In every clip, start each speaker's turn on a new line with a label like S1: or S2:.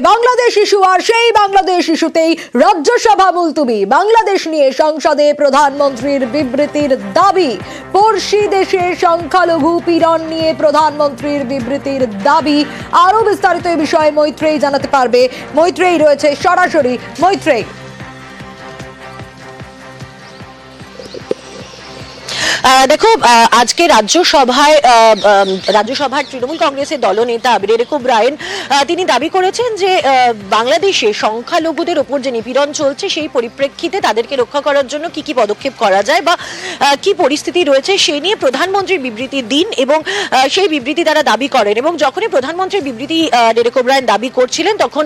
S1: Bangladesh issue আর সেই বাংলাদেশ ইস্যুতেই রাজ্যসভা মুলতুবি। বাংলাদেশ নিয়ে সংসদে প্রধানমন্ত্রীর বিবৃতির দাবি। পড়শি দেশে সংখ্যালঘু পীড়ন নিয়ে প্রধানমন্ত্রীর বিবৃতির দাবি। আরও বিস্তারিত এই বিষয়ে মৈত্রেয়ী জানাতে পারবে। মৈত্রেয়ী রয়েছে সরাসরি। মৈত্রেয়ী।
S2: দেখো আজকে রাজ্যসভায় রাজ্যসভার তৃণমূল কংগ্রেসের দলনেতা আবির রেকুব রায়ন তিনি দাবি করেছেন যে বাংলাদেশে সংখ্যালঘুদের ওপর যে নিপীড়ন চলছে, সেই পরিপ্রেক্ষিতে তাদেরকে রক্ষা করার জন্য কি কি পদক্ষেপ করা যায় বা কি পরিস্থিতি রয়েছে সেই নিয়ে প্রধানমন্ত্রীর বিবৃতি দিন এবং সেই বিবৃতি তারা দাবি করেন এবং যখনই প্রধানমন্ত্রীর বিবৃতি ডেরেক রায়ন দাবি করছিলেন, তখন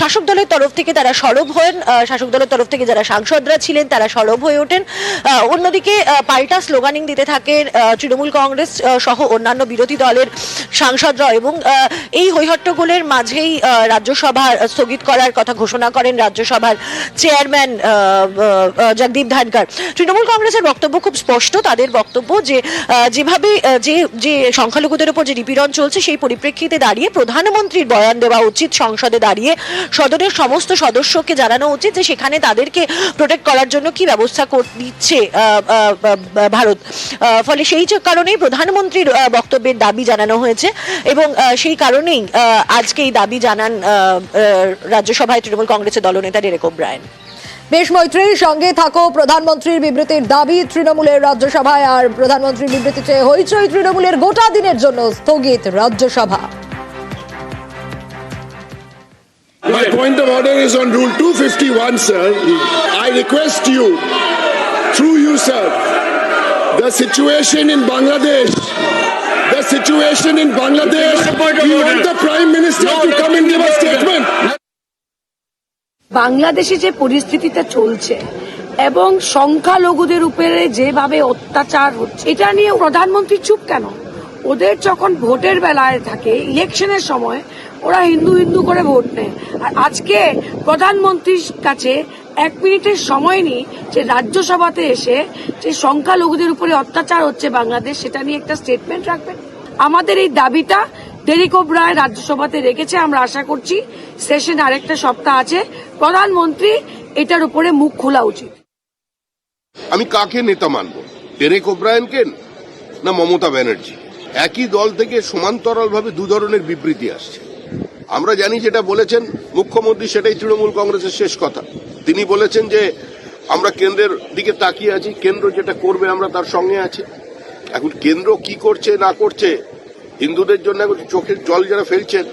S2: শাসক দলের তরফ থেকে তারা সরব হন শাসক দলের তরফ থেকে যারা সাংসদরা ছিলেন, তারা সরব হয়ে ওঠেন। অন্যদিকে পাল্টা স্লোগানিং দিতে থাকেন আহ, তৃণমূল কংগ্রেস সহ অন্যান্য বিরোধী দলের সাংসদরা এবং এই হৈহট্টগোলের মাঝেই রাজ্যসভা স্থগিত করার কথা ঘোষণা করেন রাজ্যসভার চেয়ারম্যান জগদীপ ধানকার। তৃণমূল কংগ্রেসের বক্তব্য খুব স্পষ্ট তাদের বক্তব্য যে যেভাবে যে যে সংখ্যালঘুদের উপর যে নিপীড়ন চলছে সেই পরিপ্রেক্ষিতে দাঁড়িয়ে প্রধানমন্ত্রীর বয়ান দেওয়া উচিত সংসদে দাঁড়িয়ে সদনের সমস্ত সদস্যকে জানানো উচিত যে সেখানে তাদেরকে প্রোটেক্ট করার জন্য কি ব্যবস্থা দিচ্ছে ভারত। আহ, ফলে সেই কারণেই প্রধানমন্ত্রীর আহ, বক্তব্যের দাবি জানানো হয়েছে এবং আহ, সেই কারণেই আহ, আজকে এই দাবি জানান আহ, আহ, রাজ্যসভায় তৃণমূল কংগ্রেসের দলনেতা ডেরেক ওব্রায়ন
S1: বেশ মৈত্রীর সঙ্গে থাকো প্রধানমন্ত্রীর বিবৃতির দাবি তৃণমূলের রাজ্যসভায় আর প্রধানমন্ত্রীর বিবৃতি চেয়ে হইচই তৃণমূলের গোটা দিনের জন্য স্থগিত Rajya Sabha
S3: My point of order is on Rule 251, sir. I request you, through you, sir, the situation in Bangladesh, the situation in Bangladesh, we want the Prime Minister to come and give a statement.
S4: বাংলাদেশে যে পরিস্থিতিটা চলছে এবং সংখ্যালঘুদের উপরে যেভাবে অত্যাচার হচ্ছে এটা নিয়ে প্রধানমন্ত্রী চুপ কেন? ওদের যখন ভোটের বেলায় থাকে ইলেকশনের সময় ওরা হিন্দু হিন্দু করে ভোট নেয়। আর আজকে প্রধানমন্ত্রীর কাছে এক মিনিটের সময় নিয়ে যে রাজ্যসভাতে এসে যে সংখ্যালঘুদের উপরে অত্যাচার হচ্ছে বাংলাদেশ, সেটা নিয়ে একটা স্টেটমেন্ট রাখবেন। আমাদের এই দাবিটা ডেরিকোব রায় রাজ্যসভাতে রেখেছে, আমরা আশা করছি সেশন আরেকটা সপ্তাহ আছে। প্রধানমন্ত্রী, এটার উপরে মুখ খোলা উচিত।
S5: আমি কাকে নেতা মানব? ডেরেক ওব্রায়নকে না মমতা ব্যানার্জি? একই দল থেকে সমান্তরালভাবে দু ধরনের বিবৃতি আসছে। আমরা জানি যেটা বলেছেন মুখ্যমন্ত্রী, সেটাই তৃণমূল কংগ্রেসের শেষ কথা। তিনি বলেছেন যে আমরা কেন্দ্রের দিকে তাকিয়ে আছি, কেন্দ্র যেটা করবে আমরা তার সঙ্গে আছি। এখন কেন্দ্র কি করছে, না করছে, হিন্দুদের জন্য এখন চোখের জল যারা ফেলছেন,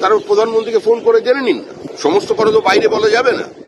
S5: তারা প্রধানমন্ত্রীকে ফোন করে জেনে নিন। সমস্ত কথা তো বাইরে বলা যাবে না।